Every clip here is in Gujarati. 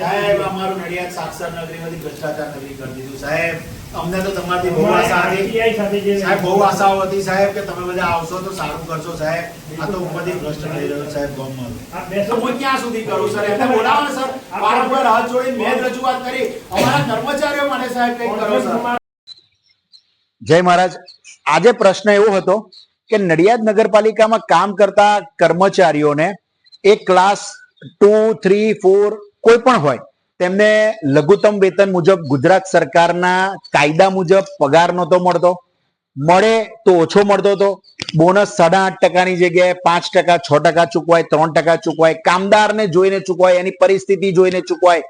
સાહેબ અમારું નડિયાદ સાક્ષર નગરીમાંથી ભ્રષ્ટાચાર નગરી કરી દીધું. સાહેબ અમને તો તમારી બહુ આશા હતી. સાહેબ બહુ આશાઓ હતી સાહેબ કે તમે બધા આવશો તો સારું કરશો સાહેબ. આ તો ઉપરથી ભ્રષ્ટ થઈ રહ્યો સાહેબ ગામમાં તો હું ક્યાં સુધી કરું સર? એમને બોલાવો ને સર. વારંવાર હાથ જોડી મેં રજૂઆત કરી. અમારા કર્મચારીઓ માટે સાહેબ કંઈક કરો સર. જય મહારાજ. આજે પ્રશ્ન એવો હતો કે નડિયાદ નગરપાલિકામાં કામ કરતા કર્મચારીઓને એક ક્લાસ ટુ થ્રી ફોર કોઈ પણ હોય, તેમને લઘુત્તમ વેતન મુજબ ગુજરાત સરકારના કાયદા મુજબ પગાર નહોતો મળતો. મળે તો ઓછો મળતો હતો. બોનસ સાડા આઠ ટકાની જગ્યાએ પાંચ ટકા, છ ટકા ચૂકવાય, ત્રણ ટકા ચૂકવાય, કામદારને જોઈને ચૂકવાય, એની પરિસ્થિતિ જોઈને ચૂકવાય,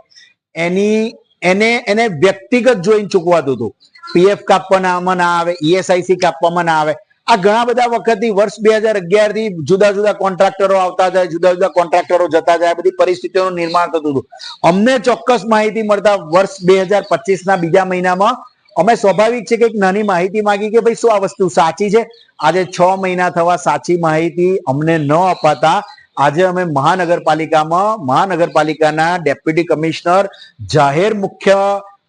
એની, એને એને વ્યક્તિગત જોઈને ચૂકવાતું હતું. પીએફ કાપવામાં ના આવે ઈએસઆઈસી કાપવામાં ના આવે. આ ઘણા બધા વખતથી વર્ષ બે હજાર અગિયારથી જુદા જુદા કોન્ટ્રાક્ટરો આવતા જાય, જુદા જુદા કોન્ટ્રાક્ટરો જતા જાય બધી પરિસ્થિતિઓનું નિર્માણ થતું હતું. અમને ચોક્કસ માહિતી મળતા વર્ષ બે હજાર પચીસ ના બીજા મહિનામાં અમે સ્વાભાવિક છે કે એક નાની માહિતી માંગી કે ભાઈ શું આ વસ્તુ સાચી છે? આજે છ મહિના થવા સાચી માહિતી અમને ન અપાતા. આજે અમે મહાનગરપાલિકામાં, મહાનગરપાલિકાના ડેપ્યુટી કમિશનર, જાહેર મુખ્ય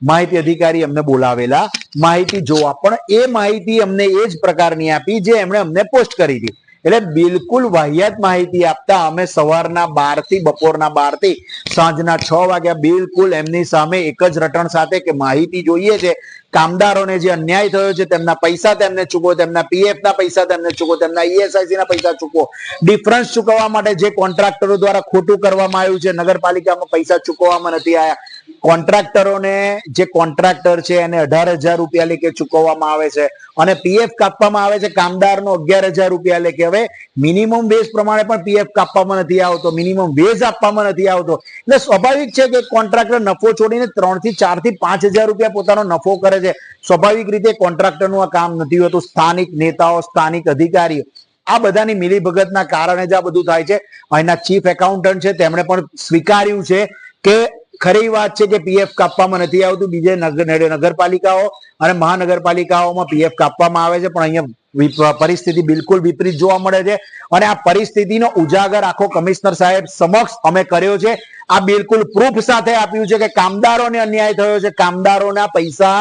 માહિતી અધિકારી અમને બોલાવેલા. માહિતી જોવા પણ એ માહિતી અમને એ જ પ્રકારની આપી જે એમણે અમને પોસ્ટ કરી હતી. એટલે બિલકુલ વાહિયાત માહિતી આપતા અમે સવારના બારથી બપોરના બારથી સાંજના છ વાગ્યા બિલકુલ એમની સામે એક જ રટણ સાથે કે માહિતી જોઈએ છે. કામદારોને જે અન્યાય થયો છે, તેમના પૈસા તેમને ચૂકવો, તેમના પીએફ ના પૈસા તેમને ચૂકવો, તેમના ઈએસઆઈસી ના પૈસા ચૂકવો. ડિફરન્સ ચૂકવવા માટે જે કોન્ટ્રાક્ટરો દ્વારા ખોટું કરવામાં આવ્યું છે, નગરપાલિકામાં પૈસા ચૂકવવામાં નથી આવ્યા. કોન્ટ્રાક્ટરોને જે કોન્ટ્રાક્ટર છે એને અઢાર હજાર રૂપિયા લેખે ચૂકવવામાં આવે છે અને પીએફ કાપવામાં આવે છે કામદારનો અગિયાર હજાર રૂપિયા લેખે. હવે મિનિમમ વેજ પ્રમાણે પણ પીએફ કાપવામાં નથી આવતો, મિનિમમ વેજ આપવામાં નથી આવતો. એટલે સ્વાભાવિક છે કે કોન્ટ્રાક્ટર નફો છોડીને ત્રણથી ચારથી પાંચ હજાર રૂપિયા પોતાનો નફો કરે છે. સ્વાભાવિક રીતે કોન્ટ્રાક્ટરનું આ કામ નથી હોતું. સ્થાનિક નેતાઓ, સ્થાનિક અધિકારીઓ આ બધાની મિલીભગતના કારણે જ આ બધું થાય છે. અહીંના ચીફ એકાઉન્ટન્ટ છે, તેમણે પણ સ્વીકાર્યું છે કે ખરી વાત છે કે પીએફ કાપવામાં નથી આવતું. બીજે નગર નગરપાલિકાઓ અને મહાનગરપાલિકાઓમાં પીએફ કાપવામાં આવે છે, પણ અહીંયા પરિસ્થિતિ બિલકુલ વિપરીત જોવા મળે છે. અને આ પરિસ્થિતિનો ઉજાગર આખો કમિશનર સાહેબ સમક્ષ અમે કર્યો છે. આ બિલકુલ પ્રૂફ સાથે આપ્યું છે કે કામદારોને અન્યાય થયો છે. કામદારોના પૈસા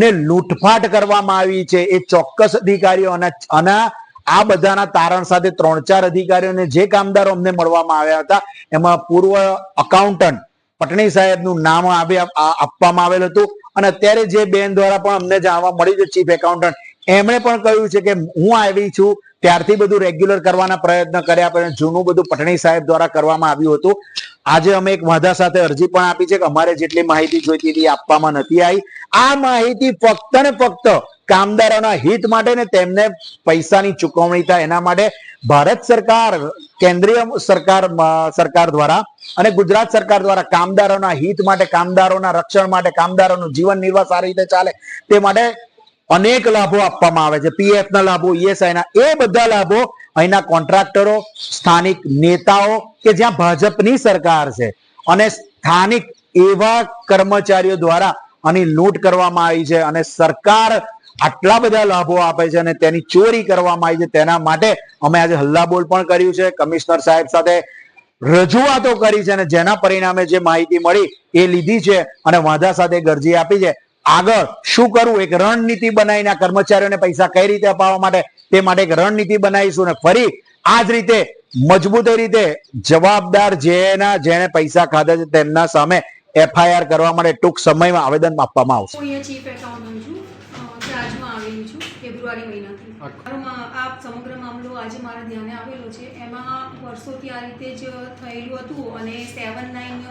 ને લૂંટફાટ કરવામાં આવી છે. એ ચોક્કસ અધિકારીઓ અને આ બધાના તારણ સાથે ત્રણ ચાર અધિકારીઓને જે કામદારો અમને મળવામાં આવ્યા હતા, એમાં પૂર્વ અકાઉન્ટન્ટ પટણી સાહેબનું નામ આપવામાં આવેલ હતું. અને અત્યારે જે બેન દ્વારા પણ અમને જાણવા મળ્યું છે, ચીફ એકાઉન્ટન્ટ, એમણે પણ કહ્યું છે કે હું આવી છું, ત્યારથી બધું રેગ્યુલર કરવાના પ્રયત્ન કર્યા પણ જૂનું બધું પટણી સાહેબ દ્વારા કરવામાં આવ્યું હતું. આજે અમે એક વાંધા સાથે અરજી પણ આપી છે કે અમારે જેટલી માહિતી જોઈતી હતી આપવામાં નથી આવી. આ માહિતી ફક્ત ને ફક્ત કામદારોના હિત માટે ને તેમને પૈસાની ચુકવણી થાય એના માટે ભારત સરકાર, કેન્દ્રીય સરકાર સરકાર દ્વારા અને ગુજરાત સરકાર દ્વારા કામદારોના હિત માટે, કામદારોના રક્ષણ માટે, કામદારોનું જીવન નિર્વાહ સારી રીતે ચાલે તે માટે અનેક લાભો આપવામાં આવે છે. પીએફ ના લાભો ઈએસઆઈ ના, એ બધા લાભો અહીંના કોન્ટ્રાક્ટરો, સ્થાનિક નેતાઓ કે જ્યાં ભાજપની સરકાર છે અને સ્થાનિક એવા કર્મચારીઓ દ્વારા આની લૂંટ કરવામાં આવી છે અને સરકાર આટલા બધા લાભો આપે છે અને તેની ચોરી કરવામાં આવી છે. તેના માટે અમે આજે હલ્લાબોલ પણ કર્યું છે. કમિશનર સાહેબ સાથે રજૂઆતો કરી છે અને જેના પરિણામે જે માહિતી મળી એ લીધી છે અને વાંધા સાથે ગરજી આપી છે. આગળ શું કરવું? એક રણનીતિ બનાવીને કર્મચારીઓને પૈસા કઈ રીતે અપાવવા માટે? તે માટે એક રણનીતિ બનાવીશું અને ફરી આ જ રીતે મજબૂત રીતે જવાબદાર જેના જેને પૈસા ખાધા છે તેમના સામે એફઆઈઆર કરવા માટે ટૂંક સમયમાં આવેદન આપવામાં આવશે. ફેબ્રુઆરી મહિનાથી. આ સમગ્ર મામલો આજે મારા ધ્યાને આવેલો છે. એમાં વર્ષોથી આ રીતે જ થયેલું હતું અને સેવન નાઇન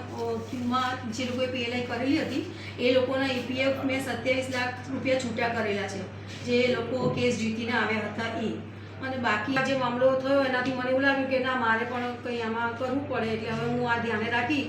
ક્યુમાં જે લોકોએ પીએલઆઈ કરેલી હતી એ લોકોના ઈપીએફ મેં સત્યાવીસ લાખ રૂપિયા છૂટા કરેલા છે જે લોકો કેસ જીતીને આવ્યા હતા એ અને બાકી જે મામલો થયો એનાથી મને એવું લાગ્યું કે ના મારે પણ કંઈ આમાં કરવું પડે એટલે હવે હું આ ધ્યાને રાખી